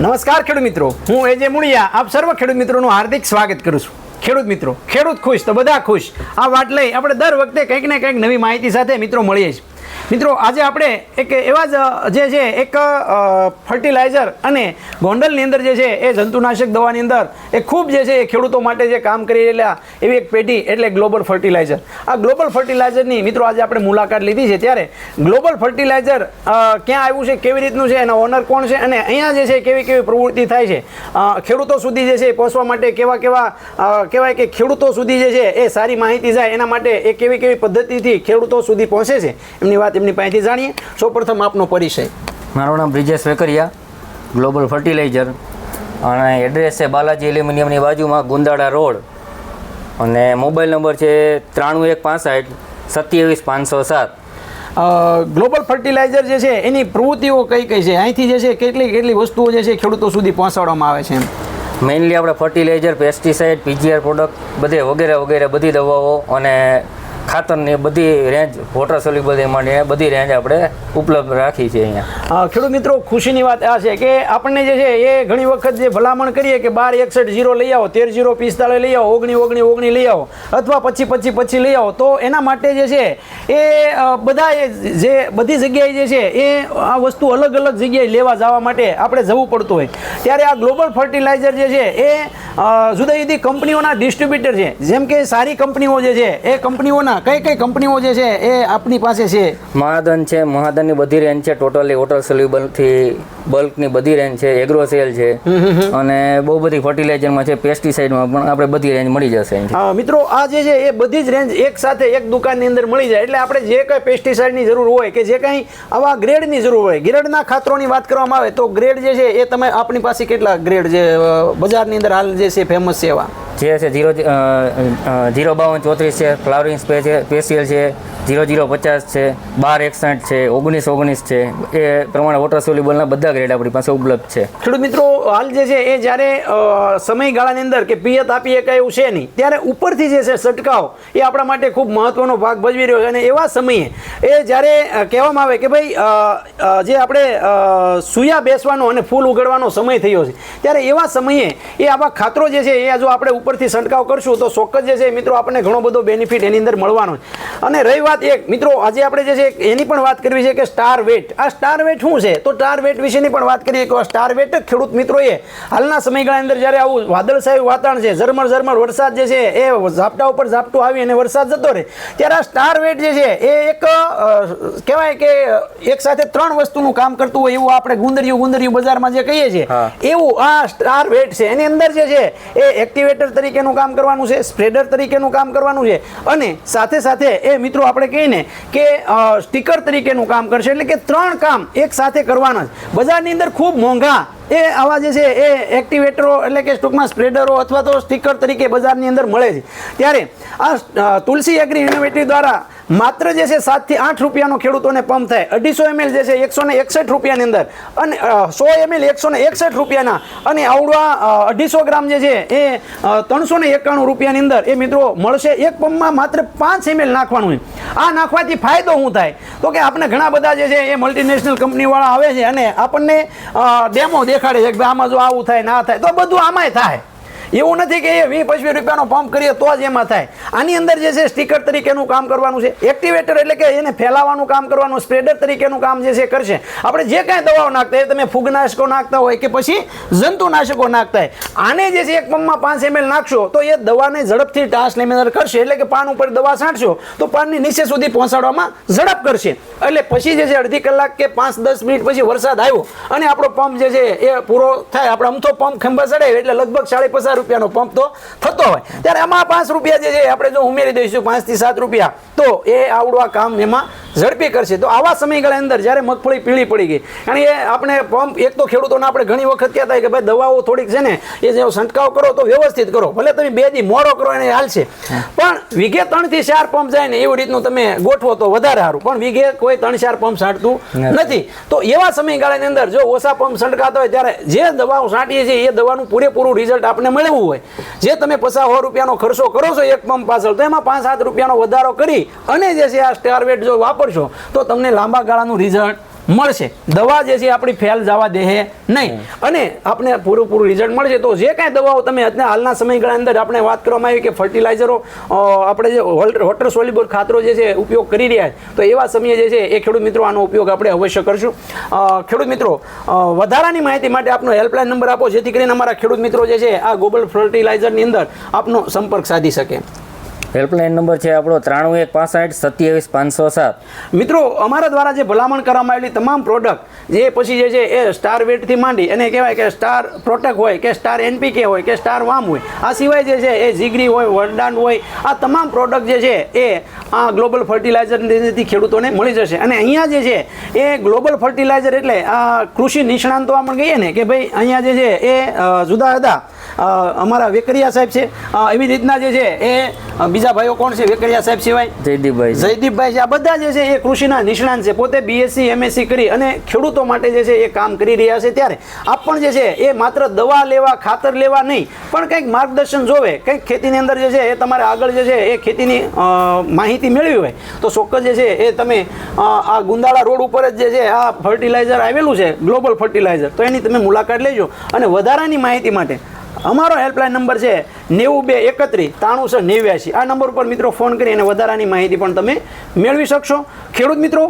નમસ્કાર ખેડૂત મિત્રો. હું એજે મુળિયા, આપ સર્વ ખેડૂત મિત્રોનું હાર્દિક સ્વાગત કરું છું. ખેડૂત મિત્રો, ખેડૂત ખુશ તો બધા ખુશ. આ વાત લઈ આપણે દર વખતે કંઈક ને કંઈક નવી માહિતી સાથે મિત્રો મળીએ છીએ. મિત્રો, આજે આપણે એક એવા જ, જે છે, એક ફર્ટિલાઇઝર અને ગોંડલની અંદર જે છે, એ જંતુનાશક દવાની અંદર એ ખૂબ જે છે, એ ખેડૂતો માટે જે કામ કરી રહેલા એવી એક પેઢી એટલે ગ્લોબલ ફર્ટિલાઇઝર આ ગ્લોબલ ફર્ટિલાઇઝરની મિત્રો, આજે આપણે મુલાકાત લીધી છે ત્યારે ગ્લોબલ ફર્ટિલાઇઝર ક્યાં આવ્યું છે, કેવી રીતનું છે, એના ઓનર કોણ છે અને અહીંયા જે છે, કેવી કેવી પ્રવૃત્તિ થાય છે? ખેડૂતો સુધી જે છે, એ પહોંચવા માટે કેવા કેવા કહેવાય કે ખેડૂતો સુધી જે છે, એ સારી માહિતી જાય એના માટે એ કેવી કેવી પદ્ધતિથી ખેડૂતો સુધી પહોંચે છે? એમની વાત એમની પાસેથી જાણીએ. સૌપ્રથમ આપનો પરિચય. મારું નામ બ્રિજેશ વેકરિયા ગ્લોબલ ફર્ટિલાઇઝર અને એડ્રેસ છે બાલાજી એલ્યુમિનિયમની બાજુમાં ગુંદાળા રોડ. અને મોબાઈલ નંબર છે ત્રાણું એક પાસઠ સત્યાવીસ પાંચસો સાત. ગ્લોબલ ફર્ટિલાઇઝર જે છે એની પ્રવૃત્તિઓ કઈ કઈ છે? અહીંથી જે છે કેટલી કેટલી વસ્તુઓ જે છે ખેડૂતો સુધી પહોંચાડવામાં આવે છે એમ? મેઇનલી આપણે ફર્ટિલાઇઝર પેસ્ટિસાઇડ પીજીઆર પ્રોડક્ટ બધે વગેરે વગેરે બધી દવાઓ અને ખાતરની બધી રેન્જ વોટર સોલ્યુબલ માંડીને બધી રેન્જ આપણે ઉપલબ્ધ રાખી છે અહીંયા. ખેડૂત મિત્રો, ખુશીની વાત આ છે કે આપણને જે છે એ ઘણી વખત જે ભલામણ કરીએ કે બાર એકસઠ જીરો લઈ આવો, તેર જીરો પિસ્તાળીસ લઈ આવો, ઓગણી ઓગણી ઓગણી લઈ આવો, અથવા પછી પછી પછી લઈ આવો, તો એના માટે જે છે એ બધા જે બધી જગ્યાએ જે છે એ આ વસ્તુ અલગ અલગ જગ્યાએ લેવા જવા માટે આપણે જવું પડતું હોય. ત્યારે આ ગ્લોબલ ફર્ટિલાઇઝર જે છે એ જુદા જુદી કંપનીઓના ડિસ્ટ્રીબ્યુટર છે. જેમ કે સારી કંપનીઓ જે છે એ કંપનીઓના કઈ કઈ કંપનીઓ જે છે એ આપની પાસે છે? મહાદન છે મહાદનની બધી રેન્જ છે ટોટલી વોટર સોલ્યુબલથી બલ્કની બધી રેન્જ છે એગ્રોસેલ છે અને બહુ બધી ફર્ટિલાઇઝરમાં છે પેસ્ટિસાઇડમાં પણ આપણે બધી રેન્જ મળી જશે મિત્રો આ જે છે એ બધી જ રેન્જ એક સાથે એક દુકાનની અંદર મળી જાય. એટલે આપણે જે કંઈ પેસ્ટિસાઇડની જરૂર હોય કે જે કંઈ આવા ગ્રેડની જરૂર હોય ગ્રેડના ખાતરોની વાત કરવામાં આવે તો ગ્રેડ જે છે એ તમે આપણી પાસે કેટલા ગ્રેડ જે બજારની અંદર હાલ જે છે ફેમસ છે એવા. જે છે જીરો જીરો બાવન ચોત્રીસ છે ફ્લાવરિંગ સ્પે છે સ્પેશિયલ છે જીરો જીરો પચાસ છે બાર એકસઠ છે ઓગણીસ ઓગણીસ છે એ પ્રમાણે વોટર સોલ્યુબલના બધા ગ્રેડ આપણી પાસે ઉપલબ્ધ છે. ખેડૂત મિત્રો, હાલ જે છે એ જ્યારે સમયગાળાની અંદર કે પિયત આપી શકાય એવું છે નહીં, ત્યારે ઉપરથી જે છે છંટકાવ એ આપણા માટે ખૂબ મહત્વનો ભાગ ભજવી રહ્યો છે. અને એવા સમયે એ જ્યારે કહેવામાં આવે કે ભાઈ જે આપણે સુયા બેસવાનો અને ફૂલ ઉગાડવાનો સમય થયો છે, ત્યારે એવા સમયે એ આવા ખાતરો જે છે એ જો આપણે ઉપરથી છંટકાવ કરશું તો ચોક્કસ જે છે મિત્રો આપણને ઘણો બધો બેનિફિટ એની અંદર મળવાનો છે. અને રહી વાત એક, મિત્રો, આજે આપણે જે છે એની પણ વાત કરવી છે કે સ્ટાર વેટ આ સ્ટાર વેટ શું છે? તો સ્ટાર વેટ વિશેની પણ વાત કરીએ કે સ્ટાર વેટ ખેડૂત મિત્રોએ હાલના સમયગાળા અંદર જ્યારે આવું વાદળછાયું વાતાવરણ છે ઝરમર ઝરમર વરસાદ જે છે એ ઝાપટા ઉપર ઝાપટું આવી અને વરસાદ જતો રહે ત્યારે આ સ્ટાર વેટ જે છે એ એક કહેવાય કે એક સાથે ત્રણ વસ્તુનું કામ કરતું હોય એવું આપણે ગુંદરિયું ગુંદરિયું બજારમાં જે કહીએ છીએ એવું આ સ્ટાર વેટ છે. એની અંદર જે છે એ એક્ટિવેટર તરીકેનું કામ કરવાનું છે સ્પ્રેડર તરીકેનું કામ કરવાનું છે અને સાથે સાથે એ મિત્રો આપણે કહીને કે સ્ટીકર તરીકેનું કામ કરશે. એટલે કે ત્રણ કામ એક સાથે કરવાના છે બજારની અંદર ખૂબ મોંઘા એ આવા જે છે એ એક્ટિવેટરો એટલે કે ટૂંકમાં સ્પ્રેડરો અથવા તો સ્ટીકર તરીકે બજારની અંદર મળે છે. ત્યારે આ તુલસી એગ્રી ઇનોવેટિવ દ્વારા માત્ર જે છે સાતથી આઠ રૂપિયાનો ખેડૂતોને પંપ થાય. અઢીસો એમએલ જે છે એકસો ને એકસઠ રૂપિયાની અંદર. અને સો એમએલ એકસો ને એકસઠ રૂપિયાના. અને આવડવા અઢીસો ગ્રામ જે છે એ ત્રણસો ને એકાણું રૂપિયાની અંદર. એ મિત્રો મળશે એક પંપમાં માત્ર પાંચ એમએલ નાખવાનું હોય આ નાખવાથી ફાયદો શું થાય? તો કે આપણે ઘણા બધા જે છે એ મલ્ટીનેશનલ કંપનીવાળા આવે છે અને આપણને ડેમો દેખાડે છે કે આમાં જો આવું થાય ના થાય. તો બધું આમાંય થાય. એવું નથી કે એ વીસ પચવીસ રૂપિયાનો પંપ કરીએ તો જ એમાં થાય. આની અંદર જે છે સ્ટીકર તરીકેનું કામ કરવાનું છે. એક્ટિવેટર એટલે કે એને ફેલાવાનું કામ કરવાનું સ્પ્રેડર તરીકેનું કામ જે છે, કરશે. આપણે જે કાંઈ દવાઓ નાખતા હોય તમે ફૂગનાશકો નાખતા હોય કે પછી જંતુનાશકો નાખતા હોય, આને જે છે, એક પંપમાં પાંચ એમએલ નાખશો, તો એ દવાને ઝડપથી ટ્રાન્સલેમિનર કરશે. એટલે કે પાન ઉપર દવા છાંટશો, તો પાનની નીચે સુધી પહોંચાડવામાં ઝડપ કરશે. એટલે પછી જે છે, અડધી કલાક કે પાંચ, દસ મિનિટ પછી વરસાદ આવ્યો, અને આપણો પંપ જે છે, એ પૂરો થાય. આપણે અમથો પંપ ખંભા ચડાવ્યો એટલે લગભગ સાડી પચાસ રૂપિયાનો પંપ તો થતો હોય. ત્યારે આમાં પાંચ રૂપિયા જે છે આપણે જો ઉમેરી દઈશું પાંચથી સાત રૂપિયા, તો એ આવડવા કામ એમાં ઝડપી કરશે. તો આવા સમયગાળા અંદર જ્યારે મગફળી પીળી પડી ગઈ કારણ કે આપણે પંપ એક તો ખેડૂતોને આપણે ઘણી વખત કહેતા કે ભાઈ દવાઓ થોડીક છે ને એ જે છંટકાવ કરો તો વ્યવસ્થિત કરો. ભલે તમે બે દી મોડો કરો એને હાલશે પણ વીઘે ત્રણથી ચાર પંપ જાય ને એવી રીતનું તમે ગોઠવો તો વધારે સારું. પણ વીઘે કોઈ ત્રણ ચાર પંપ છાંટતું નથી. તો એવા સમયગાળાની અંદર જો ઓછા પંપ છંટકાતા હોય ત્યારે જે દવાઓ છાંટીએ છીએ એ દવાનું પૂરેપૂરું રિઝલ્ટ આપણે મળવું હોય. જે તમે પચાસ સો રૂપિયાનો ખર્ચો કરો છો એક પંપ પાછળ તો એમાં પાંચ સાત રૂપિયાનો વધારો કરી અને જે છે આ સ્ટારવેટ જો વાપરશો તો તમને લાંબા ગાળાનું રિઝલ્ટ મળશે. દવા જે છે આપણી ફેલ જવા દે નહીં. અને આપણે પૂરેપૂરું રિઝલ્ટ મળશે. તો જે કાંઈ દવાઓ તમે અત્યારે હાલના સમયગાળા અંદર આપણે વાત કરવામાં આવી કે ફર્ટિલાઇઝરો આપણે જે વોટર સોલ્યુબલ ખાતરો જે છે ઉપયોગ કરી રહ્યા છે તો એવા સમયે જે છે એ ખેડૂત મિત્રો આનો ઉપયોગ આપણે અવશ્ય કરશું. ખેડૂત મિત્રો વધારાની માહિતી માટે આપનો હેલ્પલાઇન નંબર આપો જેથી કરીને અમારા ખેડૂત મિત્રો જે છે આ ગ્લોબલ ફર્ટિલાઇઝરની અંદર આપનો સંપર્ક સાધી શકે. હેલ્પલાઇન નંબર છે આપણો ત્રાણું એક પાસઠ સત્યાવીસ પાંચસો સાત. મિત્રો, અમારા દ્વારા જે ભલામણ કરવામાં આવેલી તમામ પ્રોડક્ટ જે પછી જે છે એ સ્ટાર વેટથી માંડી અને કહેવાય કે સ્ટાર પ્રોટેક હોય, કે સ્ટાર એનપીકે હોય, કે સ્ટાર વામ હોય, આ સિવાય જે છે એ જીગરી હોય, વરદાન હોય, આ તમામ પ્રોડક્ટ જે છે એ આ ગ્લોબલ ફર્ટિલાઇઝરથી ખેડૂતોને મળી જશે. અને અહીંયા જે છે એ ગ્લોબલ ફર્ટિલાઇઝર એટલે આ કૃષિ નિષ્ણાંતો આપણે કહીએ ને કે ભાઈ અહીંયા જે છે એ જુદા જુદા અમારા વેકરિયા સાહેબ છે એવી રીતના જે છે એ બીજા ભાઈઓ કોણ છે? વેકરિયા સાહેબ સિવાય? જયદીપભાઈ. જયદીપભાઈ છે. આ બધા જે છે એ કૃષિના નિષ્ણાંત છે. પોતે બીએસસી એમએસસી કરી અને ખેડૂતો માટે જે છે એ કામ કરી રહ્યા છે ત્યારે આપ પણ જે છે એ માત્ર દવા લેવા ખાતર લેવા નહીં પણ કંઈક માર્ગદર્શન જોવે કંઈક ખેતીની અંદર જે છે એ તમારે આગળ જે છે એ ખેતીની માહિતી મેળવી હોય. તો ચોક્કસ જે છે એ તમે આ ગુંદાળા રોડ ઉપર જ જે છે આ ફર્ટિલાઇઝર આવેલું છે ગ્લોબલ ફર્ટિલાઇઝર તો એની તમે મુલાકાત લેજો અને વધારાની માહિતી માટે અમારો હેલ્પલાઇન નંબર છે નેવું બે એકત્રીસ ત્રાણુંસો નેવ્યાસી આ નંબર ઉપર મિત્રો ફોન કરી અને વધારાની માહિતી પણ તમે મેળવી શકશો. ખેડૂત મિત્રો,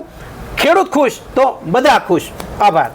ખેડૂત ખુશ તો બધા ખુશ. આભાર.